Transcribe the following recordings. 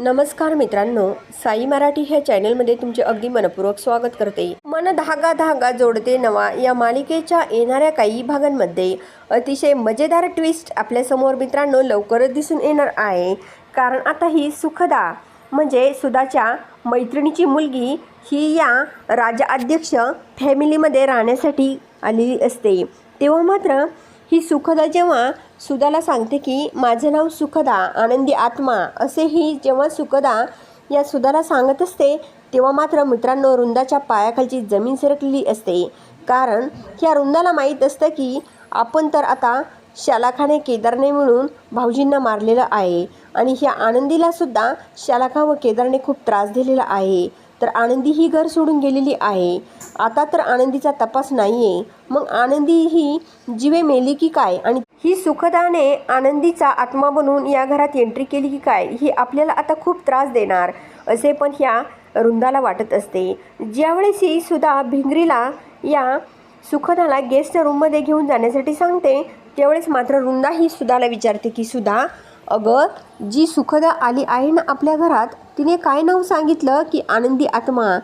नमस्कार मित्रांनो साई मराठी ह्या चॅनलमध्ये तुमचे अगदी मनपूर्वक स्वागत करते. मन धागा धागा जोडते नवा या मालिकेच्या येणाऱ्या काही भागांमध्ये अतिशय मजेदार ट्विस्ट आपल्यासमोर मित्रांनो लवकरच दिसून येणार आहे. कारण आता ही सुखदा म्हणजे सुधाच्या मैत्रिणीची मुलगी ही या राजाध्यक्ष फॅमिलीमध्ये राहण्यासाठी आलेली असते. तेव्हा मात्र ही सुखदा जेव्हा सुदाला सांगते की माझं नाव सुखदा आनंदी आत्मा असे ही जेव्हा सुखदा या सुदाला सांगत असते तेव्हा मात्र मित्रांनो रुंदाच्या पायाखालची जमीन सरकलेली असते. कारण ह्या रुंदाला माहीत असतं की आपण तर आता शालाखाने केदारने म्हणून भाऊजींना मारलेलं आहे आणि ह्या आनंदीला सुद्धा शालाखा व केदारने खूप त्रास दिलेला आहे. तर आनंदी ही घर सोडून गेलेली आहे. आता तर आनंदीचा तपास नाही आहे मग आनंदी ही जीवे मेली की काय? आणि ही सुखदाने आनंदीचा आत्मा बनून या घरात एंट्री केली की काय? ही आपल्याला आता खूप त्रास देणार असे पण ह्या रुंदाला वाटत असते. ज्यावेळेस ही सुद्धा भिंगरीला या सुखदाला गेस्ट रूममध्ये घेऊन जाण्यासाठी सांगते त्यावेळेस मात्र रुंदा ही सुधाला विचारते की सुधा अगं जी सुखदा आली आहे ना आपल्या घरात तिने काय नाव सांगितलं की आनंदी आत्मा?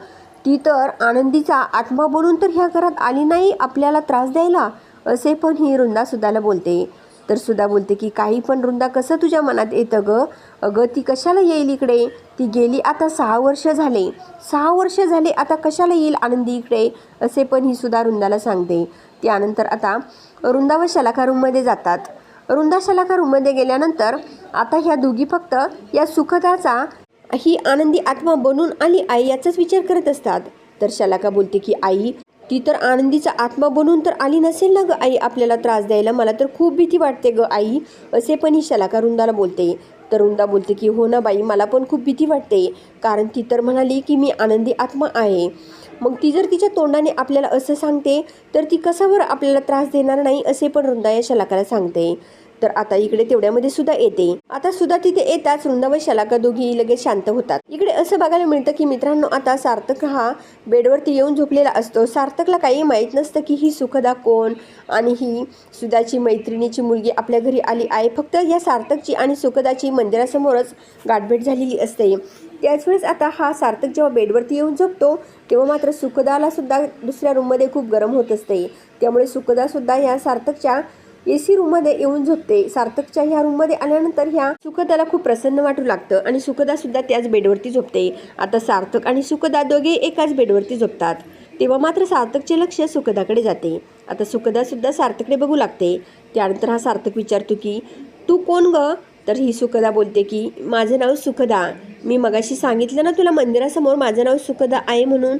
ती तर आनंदीचा आत्मा बनून तर ह्या घरात आली नाही आपल्याला त्रास द्यायला असे पण ही रुंदा सुधाला बोलते. तर सुद्धा बोलते की काही पण रुंदा कसं तुझ्या मनात येतं गं? अगं ती कशाला येईल इकडे? ती गेली आता सहा वर्ष झाले. सहा वर्ष झाले आता कशाला येईल आनंदी इकडे? असे पण ही सुद्धा रुंदाला सांगते. त्यानंतर आता रुंदा व शलाखा रूममध्ये जातात. रुंदा शलाका रूममध्ये गेल्यानंतर आता ह्या दोघी फक्त या सुखदाचा ही आनंदी आत्मा बनून आली आई याचाच विचार करत असतात. तर शलाका बोलते की आई ती तर आनंदीचा आत्मा बनून तर आली नसेल ना ग? आई आपल्याला त्रास द्यायला मला तर खूप भीती वाटते ग आई. असे पण ही शलाका रुंदाला बोलते. तर रुंदा बोलते की हो ना बाई मला पण खूप भीती वाटते. कारण ती तर म्हणाली की मी आनंदी आत्मा आहे. मग ती जर तिच्या तोंडाने आपल्याला असं सांगते तर ती कसावर आपल्याला त्रास देणार नाही असे पण रुंदा या शलाकाला सांगते. तर आता इकडे तेवढ्यामध्ये सुद्धा येते. आता सुद्धा तिथे येताच वृंदा व शलाका दोघी लगेच शांत होतात. इकडे असं बघायला मिळतं की मित्रांनो आता सार्थक हा बेडवरती येऊन झोपलेला असतो. सार्थकला काही माहीत नसतं की ही सुखदा कोण आणि ही सुधाची मैत्रिणीची मुलगी आपल्या घरी आली आहे. फक्त या सार्थकची आणि सुखदाची मंदिरासमोरच गाठभेट झालेली असते. त्याच वेळेस आता हा सार्थक जेव्हा बेडवरती येऊन झोपतो तेव्हा मात्र सुखदाला सुद्धा दुसऱ्या रूममध्ये खूप गरम होत असते. त्यामुळे सुखदासुद्धा या सार्थकच्या ए सी रूममध्ये येऊन झोपते. सार्थकच्या ह्या रूममध्ये आल्यानंतर ह्या सुखदाला खूप प्रसन्न वाटू लागतं आणि सुखदा सुद्धा त्याच बेडवरती झोपते. आता सार्थक आणि सुखदा दोघे एकाच बेडवरती झोपतात. तेव्हा मात्र सार्थकचे लक्ष सुखदाकडे जाते. आता सुखदा सुद्धा सार्थकडे बघू लागते. त्यानंतर हा सार्थक विचारतो की तू कोण ग? तर ही सुखदा बोलते की माझं नाव सुखदा. मी मगाशी सांगितलं ना तुला मंदिरासमोर माझं नाव सुखदा आहे म्हणून?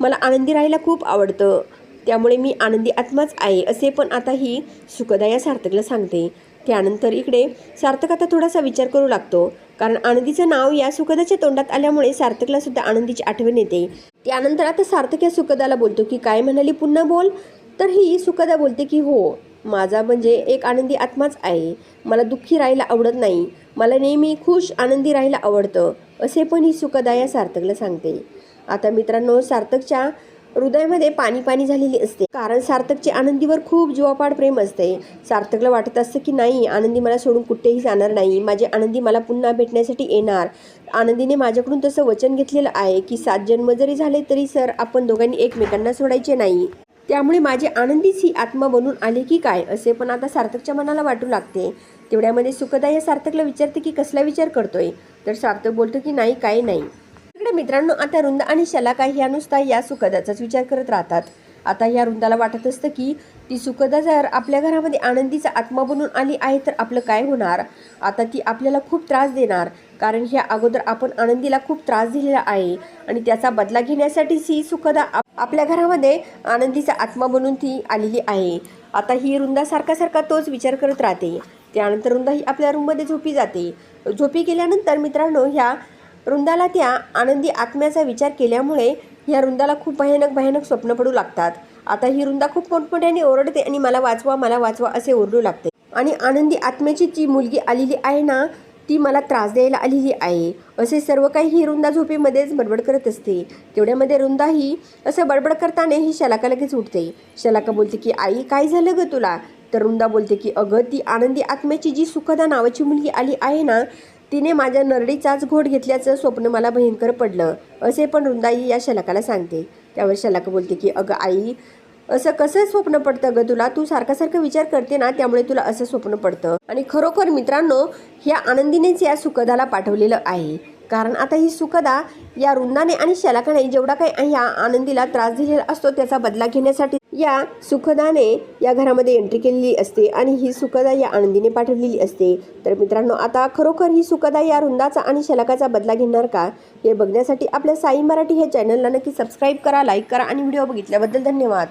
मला आनंदी राहायला खूप आवडतं. त्यामुळे मी आनंदी आत्माच आहे असे पण आता ही सुखदा या सार्थकला सांगते. त्यानंतर इकडे सार्थक आता थोडासा विचार करू लागतो कारण आनंदीचं नाव या सुखदाच्या तोंडात आल्यामुळे सार्थकला सुद्धा आनंदीची आठवण येते. त्यानंतर आता सार्थक या सुखदाला बोलतो की काय म्हणाली पुन्हा बोल. तर ही सुखदा बोलते की हो माझा म्हणजे एक आनंदी आत्माच आहे. मला दुःखी राहायला आवडत नाही. मला नेहमी खुश आनंदी राहायला आवडतं. असे पण ही सुखदा या सार्थकला सांगते. आता मित्रांनो सार्थकच्या हृदयामध्ये पाणी पाणी झालेली असते. कारण सार्थकचे आनंदीवर खूप जीवापाड प्रेम असते. सार्थकला वाटत असतं की नाही आनंदी मला सोडून कुठेही जाणार नाही. माझे आनंदी मला पुन्हा भेटण्यासाठी येणार. आनंदीने माझ्याकडून तसं वचन घेतलेलं आहे की सात जन्म जरी झाले तरी सर आपण दोघांनी एकमेकांना सोडायचे नाही. त्यामुळे माझे आनंदीच ही आत्मा बनून आली की काय असे पण आता सार्थकच्या मनाला वाटू लागते. तेवढ्यामध्ये सुखदा या सार्थकला विचारते की कसला विचार करतोय? तर सार्थक बोलतो की नाही काही नाही. इकडे मित्रांनो आता रुंद आणि शलाका ह्या नुसता या सुखदाचाच विचार करत राहतात. आता ह्या रुंदाला वाटत असतं की ती सुखदा जर आपल्या घरामध्ये आनंदीचा आत्मा बनून आली आहे तर आपलं काय होणार? आता ती आपल्याला खूप त्रास देणार कारण ह्या अगोदर आपण आनंदीला खूप त्रास दिलेला आहे आणि त्याचा बदला घेण्यासाठीच ही सुखदा आपल्या घरामध्ये आनंदीचा आत्मा बनून ती आलेली आहे. आता ही रुंदा सारखा सारखा तोच विचार करत राहते. त्यानंतर रुंदा ही आपल्या रूममध्ये झोपी जाते. झोपी गेल्यानंतर मित्रांनो ह्या रुंदाला त्या आनंदी आत्म्याचा विचार केल्यामुळे ह्या रुंदाला खूप भयानक भयानक स्वप्न पडू लागतात. आता ही रुंदा खूप मोठमोठ्याने ओरडते आणि मला वाचवा मला वाचवा असे ओरडू लागते. आणि आनंदी आत्म्याची जी मुलगी आलेली आहे ना ती मला त्रास द्यायला आलेली आहे. असे सर्व काही ही रुंदा झोपेमध्येच बडबड करत असते. तेवढ्यामध्ये रुंदा ही असं बडबड करताना ही शलाका लगेच उठते. शलाका बोलते की आई काय झालं ग तुला? तर रुंदा बोलते की अगं ती आनंदी आत्म्याची जी सुखदा नावाची मुलगी आली आहे ना तिने माझ्या नरडीचाच घोट घेतल्याचं स्वप्न मला भयंकर पडलं. असे पण रुंदाई या शलाकाला सांगते. त्यावर शलाका बोलते की अगं आई असं कसं स्वप्न पडतं ग तुला? तू सारखासारखं विचार करते ना त्यामुळे तुला असं स्वप्न पडतं. आणि खरोखर मित्रांनो ह्या आनंदीनेच या सुखदाला पाठवलेलं आहे. कारण आता ही सुखदा या रुंदाने आणि शलाकाने जेवढा काही ह्या आनंदीला त्रास दिलेला असतो त्याचा बदला घेण्यासाठी या सुखदाने या घरामध्ये एंट्री केलेली असते आणि ही सुखदा या आनंदीने पाठवलेली असते. तर मित्रांनो आता खरोखर ही सुखदा या रुंदाचा आणि शलाकाचा बदला घेणार का? हे बघण्यासाठी आपल्या साई मराठी हे चॅनलला नक्की सबस्क्राईब करा लाईक करा आणि व्हिडिओ बघितल्याबद्दल धन्यवाद.